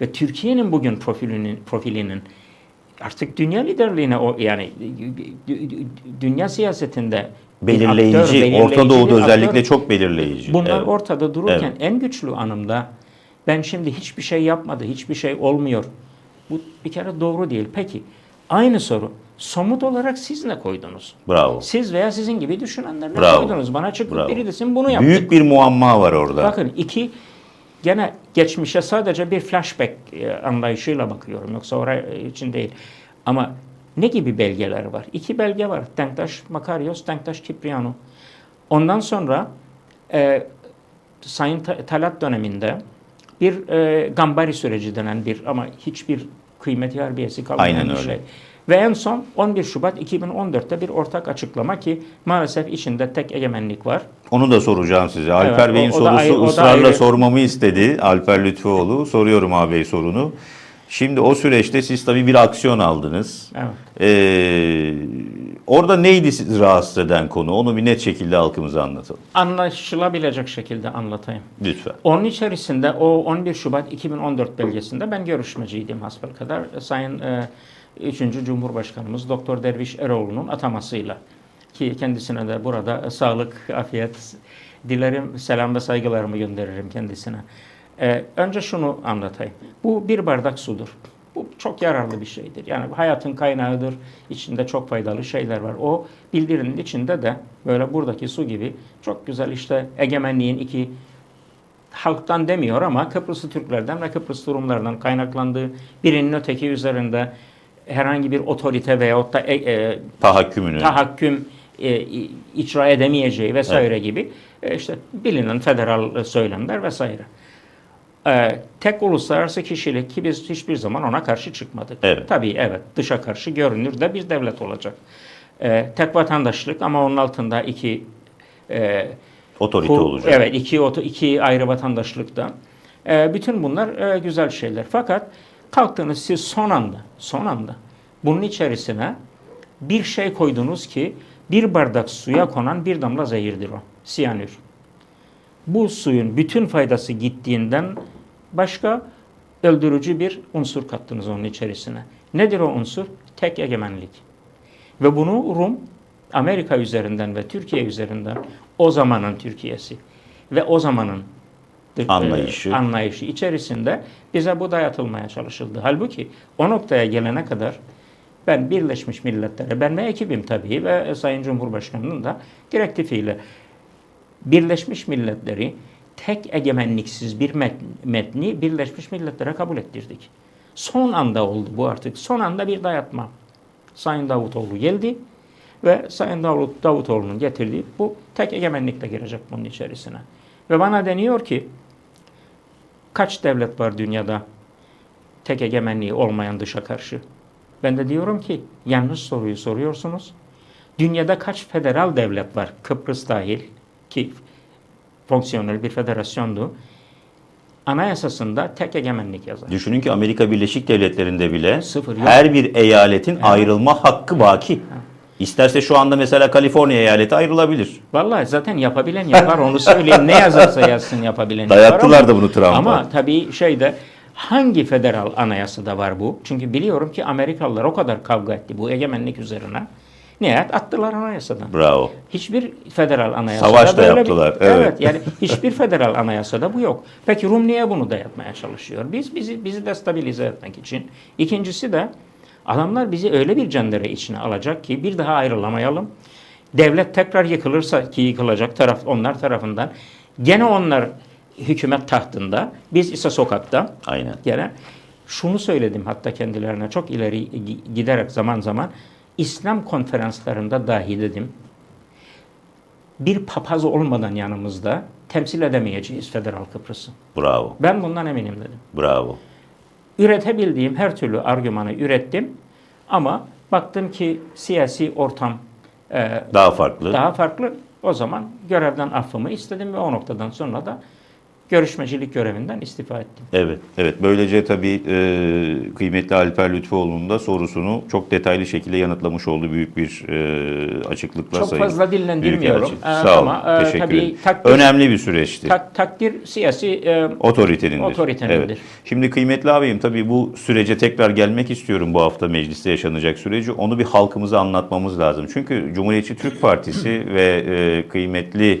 ve Türkiye'nin bugün profilinin profilinin artık dünya liderliğine o yani dü- dü- dünya siyasetinde Belirleyici, aktör, belirleyici Orta Doğu'da aktör. özellikle çok belirleyici. Bunlar Evet. ortada dururken Evet. en güçlü anımda ben şimdi hiçbir şey yapmadı, hiçbir şey olmuyor. Bu bir kere doğru değil. Peki aynı soru. Somut olarak siz ne koydunuz? Bravo. Siz veya sizin gibi düşünenler ne Bravo. koydunuz? Bana çıkıp Bravo. biri desin bunu yaptık. Büyük bir muamma var orada. Bakın iki gene geçmişe sadece bir flashback e, anlayışıyla bakıyorum. Yoksa oraya için değil. Ama ne gibi belgeler var? İki belge var. Denktaş Makarios, Denktaş Kipriano. Ondan sonra e, Sayın Ta- Talat döneminde bir e, Gambari süreci denen bir ama hiçbir kıymeti harbiyesi kalmayan Aynen öyle. şey. Ve en son 11 Şubat 2014'te bir ortak açıklama ki maalesef içinde tek egemenlik var. Onu da soracağım size. Alper o- Bey'in o sorusu ayrı- ısrarla ayrı. sormamı istedi. Alper Lütfüoğlu. Soruyorum ağabey sorunu. Şimdi o süreçte siz tabii bir aksiyon aldınız. Evet. Ee, orada neydi sizi rahatsız eden konu? Onu bir net şekilde halkımıza anlatalım. Anlaşılabilecek şekilde anlatayım. Lütfen. Onun içerisinde o 11 Şubat 2014 belgesinde ben görüşmeciydim hasbelkader. Sayın e, 3. Cumhurbaşkanımız Doktor Derviş Eroğlu'nun atamasıyla ki kendisine de burada sağlık, afiyet dilerim, selam ve saygılarımı gönderirim kendisine. E, önce şunu anlatayım. Bu bir bardak sudur. Bu çok yararlı bir şeydir. Yani hayatın kaynağıdır. İçinde çok faydalı şeyler var. O bildirinin içinde de böyle buradaki su gibi çok güzel işte egemenliğin iki halktan demiyor ama Kıbrıslı Türklerden ve Kıbrıs Rumlardan kaynaklandığı birinin öteki üzerinde herhangi bir otorite veyahut da e, e, Tahakkümünü. tahakküm e, icra edemeyeceği vesaire gibi e, işte bilinen federal söylemler vesaire. E, tek uluslararası kişilik ki biz hiçbir zaman ona karşı çıkmadık. Evet. Tabii evet dışa karşı görünür de bir devlet olacak. E, tek vatandaşlık ama onun altında iki e, Otorite bu- olacak. Evet, iki, iki ayrı vatandaşlıktan. Ee, bütün bunlar e, güzel şeyler. Fakat kalktınız siz son anda, son anda bunun içerisine bir şey koydunuz ki bir bardak suya konan bir damla zehirdir o. Siyanür. Bu suyun bütün faydası gittiğinden başka öldürücü bir unsur kattınız onun içerisine. Nedir o unsur? Tek egemenlik. Ve bunu Rum, Amerika üzerinden ve Türkiye üzerinden o zamanın Türkiye'si ve o zamanın Anlayışı. anlayışı içerisinde bize bu dayatılmaya çalışıldı. Halbuki o noktaya gelene kadar ben Birleşmiş Milletler'e, ben ve ekibim tabii ve Sayın Cumhurbaşkanı'nın da direktifiyle Birleşmiş Milletleri tek egemenliksiz bir met- metni Birleşmiş Milletler'e kabul ettirdik. Son anda oldu bu artık. Son anda bir dayatma. Sayın Davutoğlu geldi ve Sayın Davut, Davutoğlu'nun getirdiği bu tek egemenlikle girecek bunun içerisine. Ve bana deniyor ki kaç devlet var dünyada tek egemenliği olmayan dışa karşı? Ben de diyorum ki yanlış soruyu soruyorsunuz. Dünyada kaç federal devlet var? Kıbrıs dahil ki fonksiyonel bir federasyondu. Anayasasında tek egemenlik yazar. Düşünün ki Amerika Birleşik Devletleri'nde bile Sıfır yok. her bir eyaletin ayrılma hakkı baki. İsterse şu anda mesela Kaliforniya eyaleti ayrılabilir. Vallahi zaten yapabilen yapar onu söyleyeyim. Ne yazarsa yazsın yapabilen yapar Dayattılar da bunu Trump'a. Ama tabii şeyde hangi federal anayasada var bu? Çünkü biliyorum ki Amerikalılar o kadar kavga etti bu egemenlik üzerine. Nihayet attılar anayasadan. Bravo. Hiçbir federal anayasada Savaş da böyle bir- yaptılar, evet. evet. yani hiçbir federal anayasada bu yok. Peki Rum niye bunu dayatmaya çalışıyor? Biz bizi bizi destabilize etmek için. İkincisi de adamlar bizi öyle bir cendere içine alacak ki bir daha ayrılamayalım. Devlet tekrar yıkılırsa ki yıkılacak taraf onlar tarafından gene onlar hükümet tahtında biz ise sokakta Aynen. gene şunu söyledim hatta kendilerine çok ileri gi- giderek zaman zaman İslam konferanslarında dahi dedim bir papaz olmadan yanımızda temsil edemeyeceğiz Federal Kıbrıs'ı. Bravo. Ben bundan eminim dedim. Bravo. Üretebildiğim her türlü argümanı ürettim ama baktım ki siyasi ortam e, Daha farklı. daha farklı. O zaman görevden affımı istedim ve o noktadan sonra da görüşmecilik görevinden istifa ettim. Evet, evet. Böylece tabii e, kıymetli Alper Lütfüoğlu'nun da sorusunu çok detaylı şekilde yanıtlamış oldu büyük bir e, açıklıkla Çok Sayın fazla dillendirmiyorum. Büyükelçi. Ee, Sağ olun, ama, e, teşekkür tabii takdir- Önemli bir süreçti. Tak- takdir siyasi e, Otoritenindir. Otoritenindir. Evet. Şimdi kıymetli abim tabii bu sürece tekrar gelmek istiyorum bu hafta mecliste yaşanacak süreci. Onu bir halkımıza anlatmamız lazım. Çünkü Cumhuriyetçi Türk Partisi ve e, kıymetli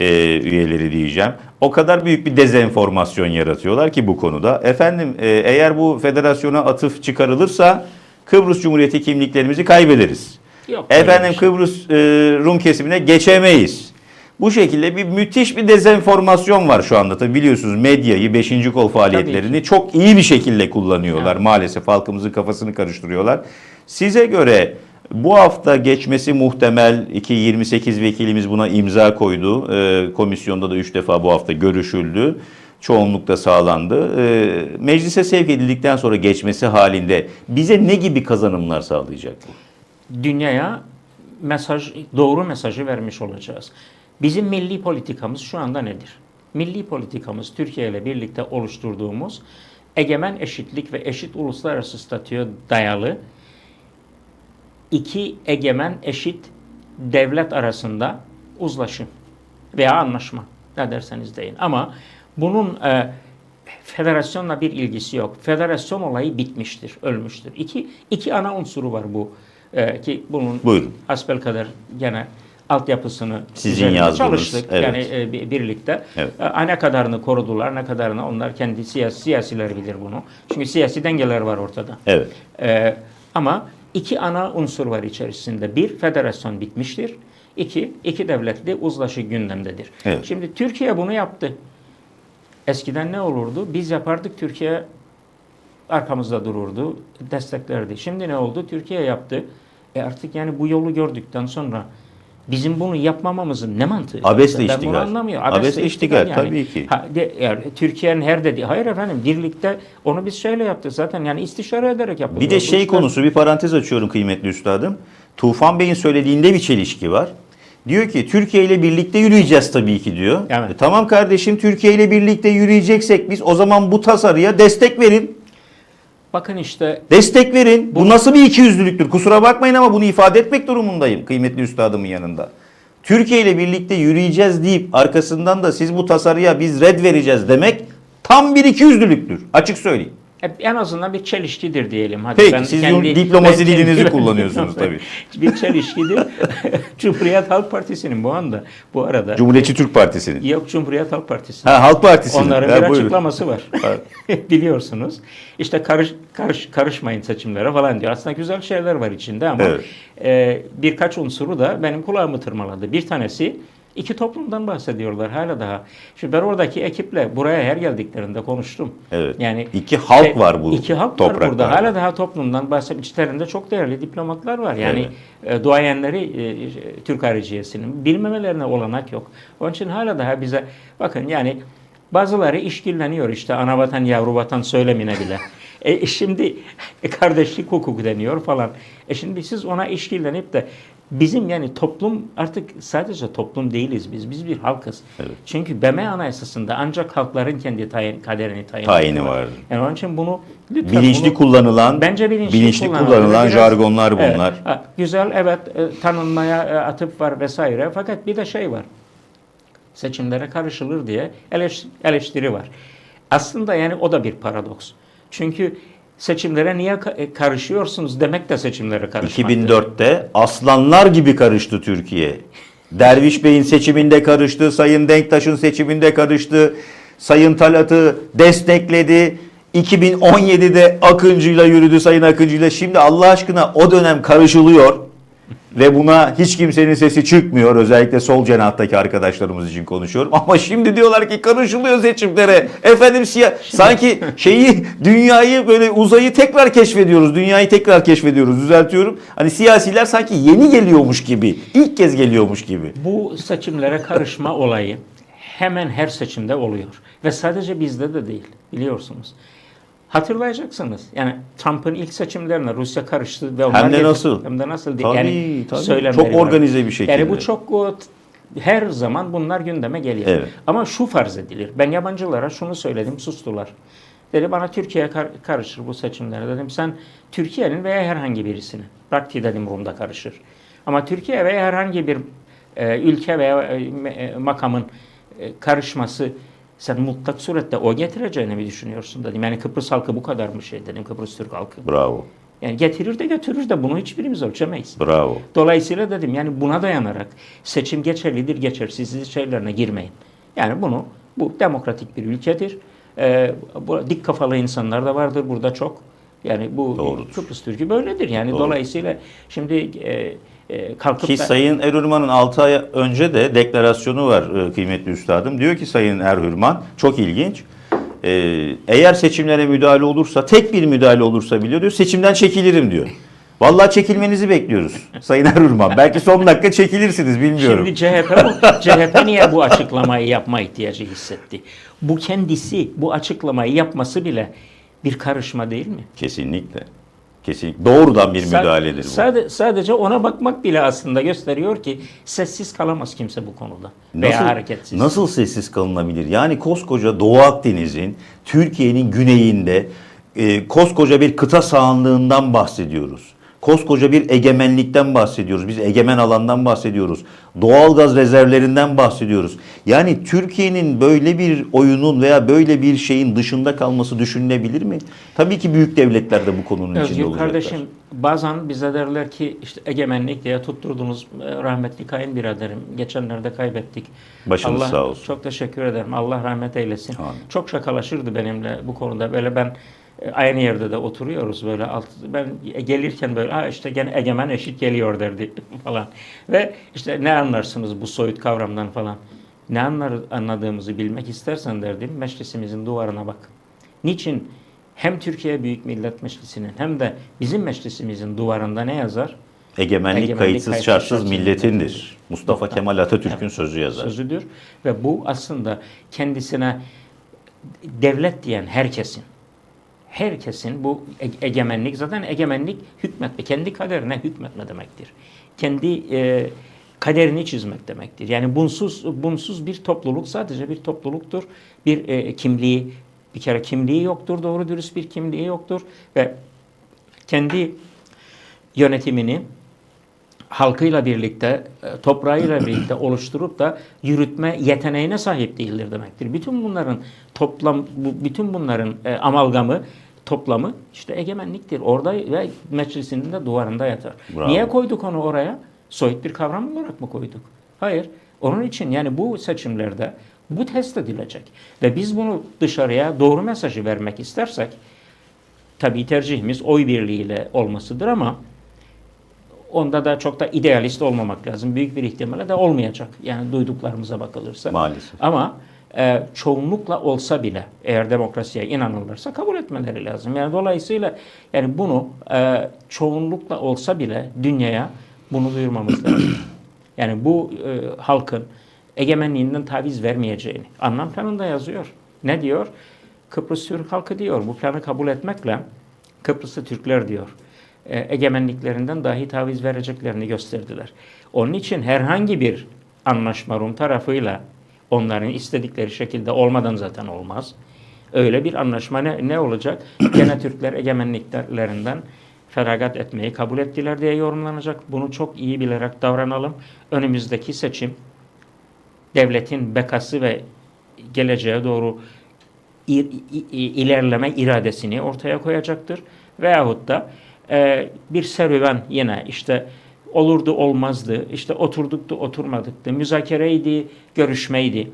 e, üyeleri diyeceğim. O kadar büyük bir dezenformasyon yaratıyorlar ki bu konuda. Efendim e, eğer bu federasyona atıf çıkarılırsa Kıbrıs Cumhuriyeti kimliklerimizi kaybederiz. yok. Efendim şey. Kıbrıs e, Rum kesimine geçemeyiz. Bu şekilde bir müthiş bir dezenformasyon var şu anda. Tabii biliyorsunuz medyayı, 5. kol faaliyetlerini çok iyi bir şekilde kullanıyorlar. Maalesef halkımızın kafasını karıştırıyorlar. Size göre bu hafta geçmesi muhtemel ki 28 vekilimiz buna imza koydu. E, komisyonda da 3 defa bu hafta görüşüldü. Çoğunlukta sağlandı. E, meclise sevk edildikten sonra geçmesi halinde bize ne gibi kazanımlar sağlayacak bu? dünyaya mesaj doğru mesajı vermiş olacağız. Bizim milli politikamız şu anda nedir? Milli politikamız Türkiye ile birlikte oluşturduğumuz egemen eşitlik ve eşit uluslararası statüye dayalı iki egemen eşit devlet arasında uzlaşım veya anlaşma ne derseniz deyin. Ama bunun e, federasyonla bir ilgisi yok. Federasyon olayı bitmiştir, ölmüştür. İki, iki ana unsuru var bu e, ki bunun Buyurun. kadar gene altyapısını Sizin yazdığınız, çalıştık. evet. Yani e, bi- birlikte. Evet. E, ne kadarını korudular, ne kadarını onlar kendi siyasi, siyasiler bilir bunu. Çünkü siyasi dengeler var ortada. Evet. Ee, ama iki ana unsur var içerisinde. Bir, federasyon bitmiştir. İki, iki devletli uzlaşı gündemdedir. Evet. Şimdi Türkiye bunu yaptı. Eskiden ne olurdu? Biz yapardık, Türkiye arkamızda dururdu, desteklerdi. Şimdi ne oldu? Türkiye yaptı. E artık yani bu yolu gördükten sonra bizim bunu yapmamamızın ne mantığı? Abesle Ben bunu iştigal. anlamıyorum. Abesle iştigal, tabii ki. Ha, de, yani Türkiye'nin her dediği, hayır efendim birlikte onu biz şöyle yaptık zaten yani istişare ederek yapılıyor. Bir de şey işler- konusu bir parantez açıyorum kıymetli üstadım. Tufan Bey'in söylediğinde bir çelişki var. Diyor ki Türkiye ile birlikte yürüyeceğiz tabii ki diyor. Evet. E, tamam kardeşim Türkiye ile birlikte yürüyeceksek biz o zaman bu tasarıya destek verin. Bakın işte Destek verin. Bu nasıl bir ikiyüzlülüktür? Kusura bakmayın ama bunu ifade etmek durumundayım kıymetli üstadımın yanında. Türkiye ile birlikte yürüyeceğiz deyip arkasından da siz bu tasarıya biz red vereceğiz demek tam bir ikiyüzlülüktür. Açık söyleyeyim. Hep en azından bir çelişkidir diyelim. Hadi Peki, siz bu diplomasi ben dilinizi kullanıyorsunuz tabii. bir çelişkidir. Cumhuriyet Halk Partisi'nin bu anda bu arada Cumhuriyetçi Türk Partisi'nin. yok Cumhuriyet Halk Partisi'nin. Ha Halk Partisi'nin. Onların Ha, bir buyurun. açıklaması var. Biliyorsunuz. İşte karış, karış, karışmayın seçimlere falan diyor. Aslında güzel şeyler var içinde ama Evet. e, birkaç unsuru da benim kulağımı tırmaladı. Bir tanesi iki toplumdan bahsediyorlar hala daha. Şimdi ben oradaki ekiple buraya her geldiklerinde konuştum. Evet. Yani İki halk e, var bu İki halk var burada. Hala daha toplumdan bahsedip içlerinde çok değerli diplomatlar var. Yani e, duayenleri e, Türk hariciyesinin bilmemelerine olanak yok. Onun için hala daha bize bakın yani bazıları işkilleniyor işte ana vatan yavru vatan söylemine bile. E, şimdi kardeşlik hukuku deniyor falan. E şimdi siz ona işkillenip de bizim yani toplum artık sadece toplum değiliz biz. Biz bir halkız. Evet. Çünkü BM Anayasası'nda ancak halkların kendi tayin, kaderini tayin Tayini vardır. Yani onun için bunu lütfen Bilinçli bunu- kullanılan, Bence bilinçli, bilinçli kullanılıyor. kullanılan Biraz- jargonlar Evet, bunlar. ha, güzel evet e, tanınmaya e, atıp var vesaire. Fakat bir de şey var. Seçimlere karışılır diye eleş- eleştiri var. Aslında yani o da bir paradoks. Çünkü seçimlere niye e, karışıyorsunuz demek de seçimlere karışmak. 2004'te aslanlar gibi karıştı Türkiye. Derviş Bey'in seçiminde karıştı, Sayın Denktaş'ın seçiminde karıştı, Sayın Talat'ı destekledi. 2017'de Akıncı'yla yürüdü Sayın Akıncı'yla. Şimdi Allah aşkına o dönem karışılıyor ve buna hiç kimsenin sesi çıkmıyor. Özellikle sol cenahtaki arkadaşlarımız için konuşuyorum. Ama şimdi diyorlar ki karışılıyor seçimlere. Efendim siyah sanki şeyi dünyayı böyle uzayı tekrar keşfediyoruz. Dünyayı tekrar keşfediyoruz. Düzeltiyorum. Hani siyasiler sanki yeni geliyormuş gibi. ilk kez geliyormuş gibi. Bu seçimlere karışma olayı hemen her seçimde oluyor. Ve sadece bizde de değil biliyorsunuz. Hatırlayacaksınız. Yani Trump'ın ilk seçimlerine Rusya karıştı ve onlar Hem de nasıl? Hem de nasıl? Tabii, yani tabii. Çok var. organize bir şekilde. Yani bu çok Her zaman bunlar gündeme geliyor. Evet. Ama şu farz edilir. Ben yabancılara şunu söyledim, sustular. Dedi bana Türkiye kar- karışır bu seçimlere. Dedim sen Türkiye'nin veya herhangi birisinin. Bırak ki dedim Rum'da karışır. Ama Türkiye veya herhangi bir e, ülke veya e, e, makamın e, karışması sen mutlak surette o getireceğini mi düşünüyorsun dedim. Yani Kıbrıs halkı bu kadar mı şey dedim Kıbrıs Türk halkı. Bravo. Yani getirir de götürür de bunu hiçbirimiz ölçemeyiz. Bravo. Dolayısıyla dedim yani buna dayanarak seçim geçerlidir geçersizlik şeylerine girmeyin. Yani bunu bu demokratik bir ülkedir. Ee, bu dik kafalı insanlar da vardır burada çok. Yani bu Doğrudur. Kıbrıs Türk'ü böyledir. Yani Doğru. dolayısıyla şimdi e, e, kalkıp Ki da Sayın Erhürman'ın 6 ay önce de deklarasyonu var e, kıymetli üstadım. Diyor ki Sayın Erhürman çok ilginç. E, eğer seçimlere müdahale olursa tek bir müdahale olursa biliyor diyor seçimden çekilirim diyor. Vallahi çekilmenizi bekliyoruz Sayın Erhürman. Belki son dakika çekilirsiniz bilmiyorum. Şimdi CHP CHP niye bu açıklamayı yapma ihtiyacı hissetti? Bu kendisi bu açıklamayı yapması bile bir karışma değil mi? Kesinlikle. Kesinlikle. Doğrudan bir Sa- müdahaledir bu. sade- sadece ona bakmak bile aslında gösteriyor ki sessiz kalamaz kimse bu konuda. Veya hareketsiz. Nasıl sessiz kalınabilir? Yani koskoca Doğu Akdeniz'in, Türkiye'nin güneyinde e, koskoca bir kıta sahanlığından bahsediyoruz. Koskoca bir egemenlikten bahsediyoruz. Biz egemen alandan bahsediyoruz. Doğalgaz rezervlerinden bahsediyoruz. Yani Türkiye'nin böyle bir oyunun veya böyle bir şeyin dışında kalması düşünülebilir mi? Tabii ki büyük devletler de bu konunun içinde Özgür olacaklar. kardeşim bazen bize derler ki işte egemenlik diye tutturdunuz e, rahmetli kayınbiraderim. Geçenlerde kaybettik. Başınız Allah, sağ olsun. Çok teşekkür ederim. Allah rahmet eylesin. Amin. Çok şakalaşırdı benimle bu konuda. Böyle ben aynı yerde de oturuyoruz böyle alt, ben gelirken böyle ha işte gene egemen eşit geliyor derdi falan. Ve işte ne anlarsınız bu soyut kavramdan falan. Ne anlar, anladığımızı bilmek istersen derdim meclisimizin duvarına bak. Niçin hem Türkiye Büyük Millet Meclisi'nin hem de bizim meclisimizin duvarında ne yazar? Egemenlik, Egemenlik kayıtsız kayıtsız şartsız şartsız milletindir. milletindir. Mustafa Nokta. Kemal Atatürk'ün Evet. sözü yazar. Sözüdür. Ve bu aslında kendisine devlet diyen herkesin herkesin bu e- egemenlik zaten egemenlik hükmetme, kendi kaderine hükmetme demektir. Kendi e, kaderini çizmek demektir. Yani bunsuz bunsuz bir topluluk sadece bir topluluktur. Bir e, kimliği bir kere kimliği yoktur, doğru dürüst bir kimliği yoktur ve kendi yönetimini halkıyla birlikte, e, toprağıyla birlikte oluşturup da yürütme yeteneğine sahip değildir demektir. Bütün bunların toplam, bütün bunların e, amalgamı, toplamı işte egemenliktir. Orada ve meclisinin de duvarında yatar. Bravo. Niye koyduk onu oraya? Soyut bir kavram olarak mı koyduk? Hayır. Onun için yani bu seçimlerde bu test edilecek. Ve biz bunu dışarıya doğru mesajı vermek istersek, tabii tercihimiz oy birliğiyle olmasıdır ama onda da çok da idealist olmamak lazım. Büyük bir ihtimalle de olmayacak. Yani duyduklarımıza bakılırsa. Maalesef. Ama e, çoğunlukla olsa bile eğer demokrasiye inanılırsa kabul etmeleri lazım. Yani dolayısıyla yani bunu e, çoğunlukla olsa bile dünyaya bunu duyurmamız lazım. Yani bu e, halkın egemenliğinden taviz vermeyeceğini anlam planında yazıyor. Ne diyor? Kıbrıs Türk halkı diyor. Bu planı kabul etmekle Kıbrıslı Türkler diyor. e, egemenliklerinden dahi taviz vereceklerini gösterdiler. Onun için herhangi bir anlaşma Rum tarafıyla onların istedikleri şekilde olmadan zaten olmaz. Öyle bir anlaşma ne, ne olacak? Gene Türkler egemenliklerinden feragat etmeyi kabul ettiler diye yorumlanacak. Bunu çok iyi bilerek davranalım. Önümüzdeki seçim devletin bekası ve geleceğe doğru ilerleme iradesini ortaya koyacaktır. Veyahut da e, bir serüven yine işte olurdu olmazdı, işte oturduktu oturmadıktı, müzakereydi, görüşmeydi.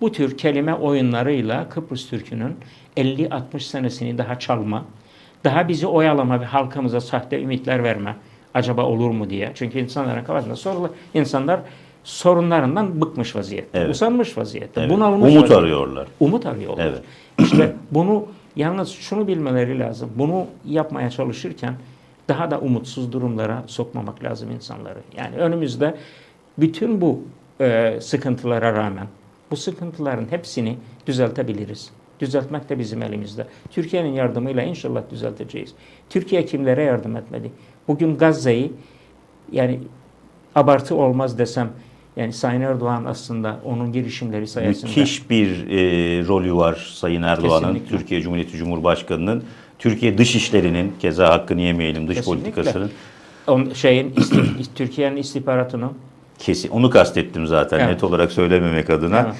Bu tür kelime oyunlarıyla Kıbrıs Türk'ünün 50-60 senesini daha çalma, daha bizi oyalama ve halkımıza sahte ümitler verme acaba olur mu diye. Çünkü insanların kafasında sorular, insanlar sorunlarından bıkmış vaziyette, Evet. usanmış vaziyette, Evet. bunalmış Umut vaziyette. arıyorlar. Umut arıyorlar. Evet. İşte bunu yalnız şunu bilmeleri lazım. Bunu yapmaya çalışırken daha da umutsuz durumlara sokmamak lazım insanları. Yani önümüzde bütün bu e, sıkıntılara rağmen bu sıkıntıların hepsini düzeltebiliriz. Düzeltmek de bizim elimizde. Türkiye'nin yardımıyla inşallah düzelteceğiz. Türkiye kimlere yardım etmedi? Bugün Gazze'yi yani abartı olmaz desem Yani Sayın Erdoğan aslında onun girişimleri sayesinde Müthiş bir e, rolü var Sayın Erdoğan'ın. Türkiye Cumhuriyeti Cumhurbaşkanı'nın, Türkiye dışişlerinin, keza hakkını yemeyelim dış Kesinlikle. politikasının. on, şeyin isti- Türkiye'nin istihbaratının Kesin, onu kastettim zaten Evet. net olarak söylememek adına. Evet.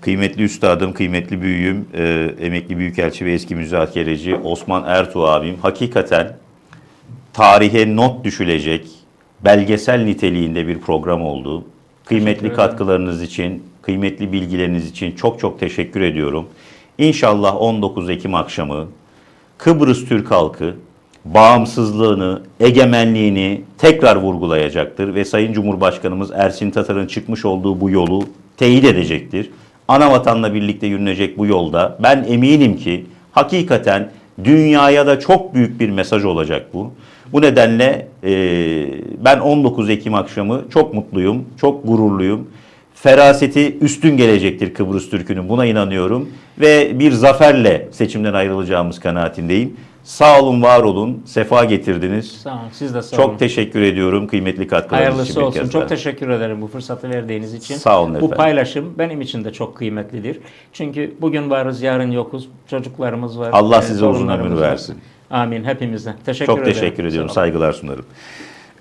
Kıymetli üstadım, kıymetli büyüğüm, e, emekli büyükelçi ve eski müzakereci Osman Ertuğ abim hakikaten tarihe not düşülecek belgesel niteliğinde bir program oldu. Kıymetli katkılarınız için, kıymetli bilgileriniz için çok çok teşekkür ediyorum. İnşallah 19 Ekim akşamı Kıbrıs Türk halkı bağımsızlığını, egemenliğini tekrar vurgulayacaktır ve Sayın Cumhurbaşkanımız Ersin Tatar'ın çıkmış olduğu bu yolu teyit edecektir. Ana vatanla birlikte yürünecek bu yolda ben eminim ki hakikaten dünyaya da çok büyük bir mesaj olacak bu. Bu nedenle e, ben 19 Ekim akşamı çok mutluyum, çok gururluyum. Feraseti üstün gelecektir Kıbrıs Türk'ünün buna inanıyorum ve bir zaferle seçimden ayrılacağımız kanaatindeyim. Sağ olun, var olun, sefa getirdiniz. sağ olun, siz de sağ olun. Çok teşekkür ediyorum kıymetli katkılarınız için Hayırlısı olsun. Çok teşekkür ederim bu fırsatı verdiğiniz için. Sağ olun Bu efendim. paylaşım benim için de çok kıymetlidir. Çünkü bugün varız, yarın yokuz. Çocuklarımız var. Allah e, size uzun ömür var. versin. Amin hepimize. Teşekkür Çok ederim. teşekkür ediyorum. Saygılar sunarım.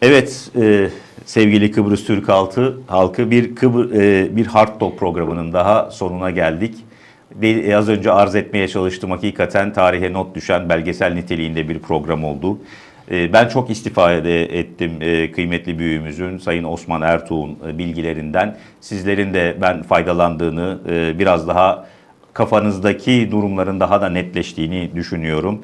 Evet e, sevgili Kıbrıs Türk halkı, halkı bir Kıbr e, bir Hard Talk programının daha sonuna geldik. De- az önce arz etmeye çalıştım hakikaten tarihe not düşen belgesel niteliğinde bir program oldu. E, ben çok istifade ettim e, kıymetli büyüğümüzün Sayın Osman Ertuğ'un e, bilgilerinden. Sizlerin de ben faydalandığını e, biraz daha kafanızdaki durumların daha da netleştiğini düşünüyorum.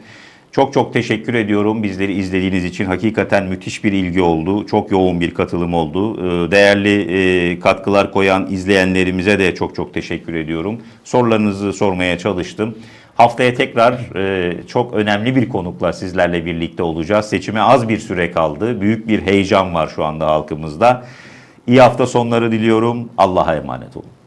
Çok çok teşekkür ediyorum bizleri izlediğiniz için. Hakikaten müthiş bir ilgi oldu. Çok yoğun bir katılım oldu. Ee, Değerli e, katkılar koyan izleyenlerimize de çok çok teşekkür ediyorum. Sorularınızı sormaya çalıştım. Haftaya tekrar e, çok önemli bir konukla sizlerle birlikte olacağız. Seçime az bir süre kaldı. Büyük bir heyecan var şu anda halkımızda. İyi hafta sonları diliyorum. Allah'a emanet olun.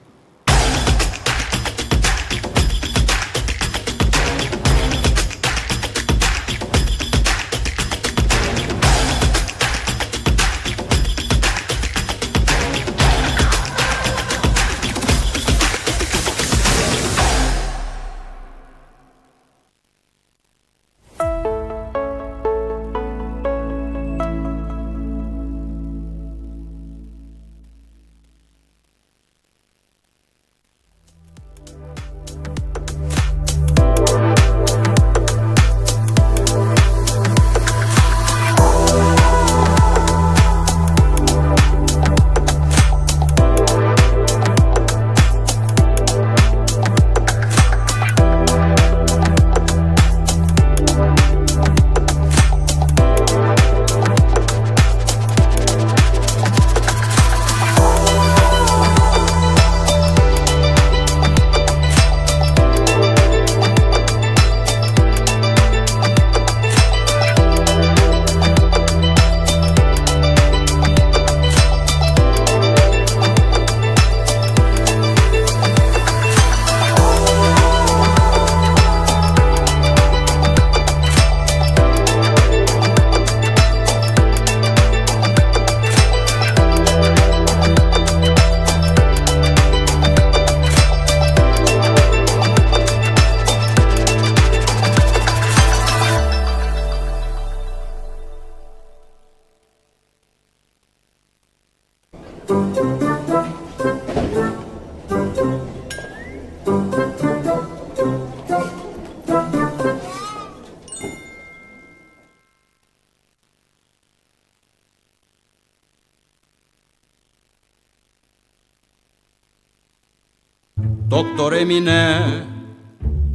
Doktor Emine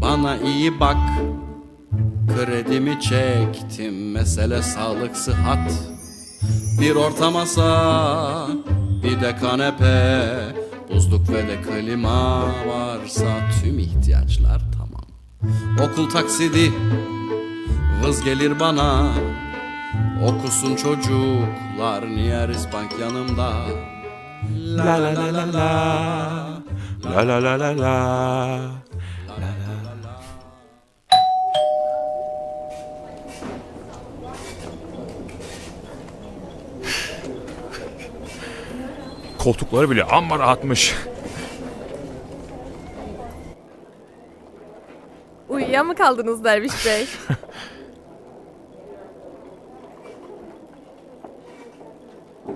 bana iyi bak. Kredimi çektim mesele sağlık sıhhat. Bir orta masa bir de kanepe. Buzluk ve de klima varsa tüm ihtiyaçlar tamam. Okul taksidi vız gelir bana. Okusun çocuklar niye bank yanımda? La la la la la. La la la la la. koltukları bile amma rahatmış. Uyuya mı kaldınız Derviş Bey?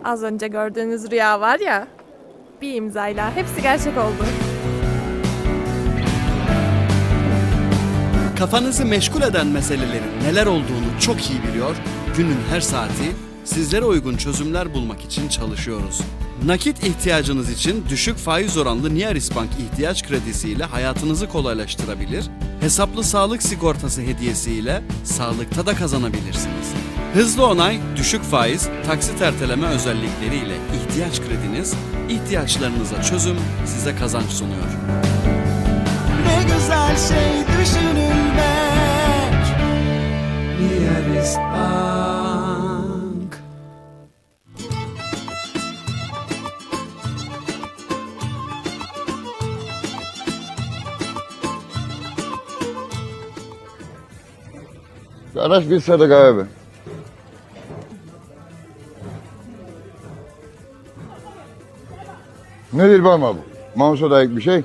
Az önce gördüğünüz rüya var ya, bir imzayla hepsi gerçek oldu. Kafanızı meşgul eden meselelerin neler olduğunu çok iyi biliyor, günün her saati sizlere uygun çözümler bulmak için çalışıyoruz. Nakit ihtiyacınız için düşük faiz oranlı Niaris Bank ihtiyaç kredisiyle hayatınızı kolaylaştırabilir, hesaplı sağlık sigortası hediyesiyle sağlıkta da kazanabilirsiniz. Hızlı onay, düşük faiz, taksit erteleme özellikleriyle ihtiyaç krediniz, ihtiyaçlarınıza çözüm, size kazanç sunuyor. Ne güzel şey düşünülmek. Niyaris Bank. Kardeş bir sadaka abi. Nedir bana bu? Mouse'a dair bir şey.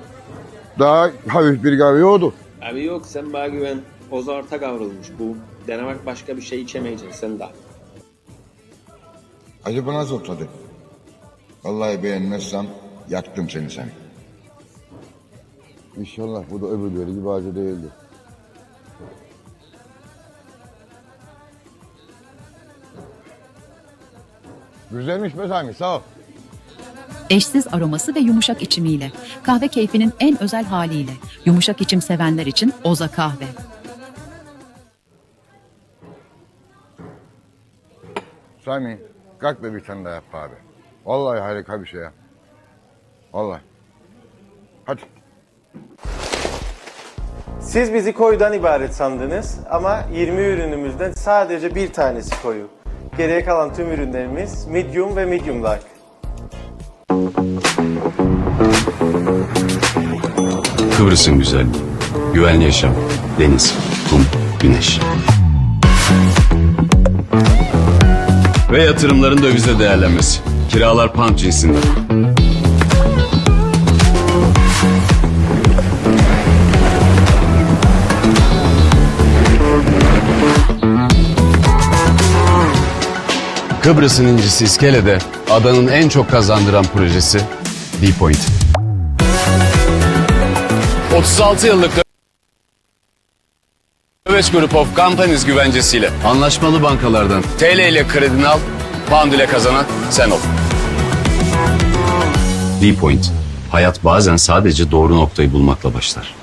Daha hafif bir kahve oldu. Abi yok sen bana güven. Ozarta kavrulmuş bu. Denemek başka bir şey içemeyeceksin sen daha. Acaba nasıl tadı? Vallahi beğenmezsem yaktım seni sen. İnşallah bu da öbürleri gibi acı değildi. Güzelmiş be Sami sağ ol. Eşsiz aroması ve yumuşak içimiyle. Kahve keyfinin en özel haliyle. Yumuşak içim sevenler için Oza Kahve. Sami kalk da bir tane daha yap abi. Vallahi harika bir şey ya. Vallahi. Hadi. Siz bizi koyudan ibaret sandınız ama 20 ürünümüzden sadece bir tanesi koyu. Geriye kalan tüm ürünlerimiz medium ve medium dark. Kıbrıs'ın güzelliği. Güvenli yaşam. Deniz, kum, güneş. Ve yatırımların dövize değerlenmesi. Kiralar pound cinsinden. Kıbrıs'ın incisi İskele'de adanın en çok kazandıran projesi D-Point. 36 yıllık Döveç Group of Companies güvencesiyle anlaşmalı bankalardan TL ile kredini al, pound ile kazanan sen ol. D-Point. Hayat bazen sadece doğru noktayı bulmakla başlar.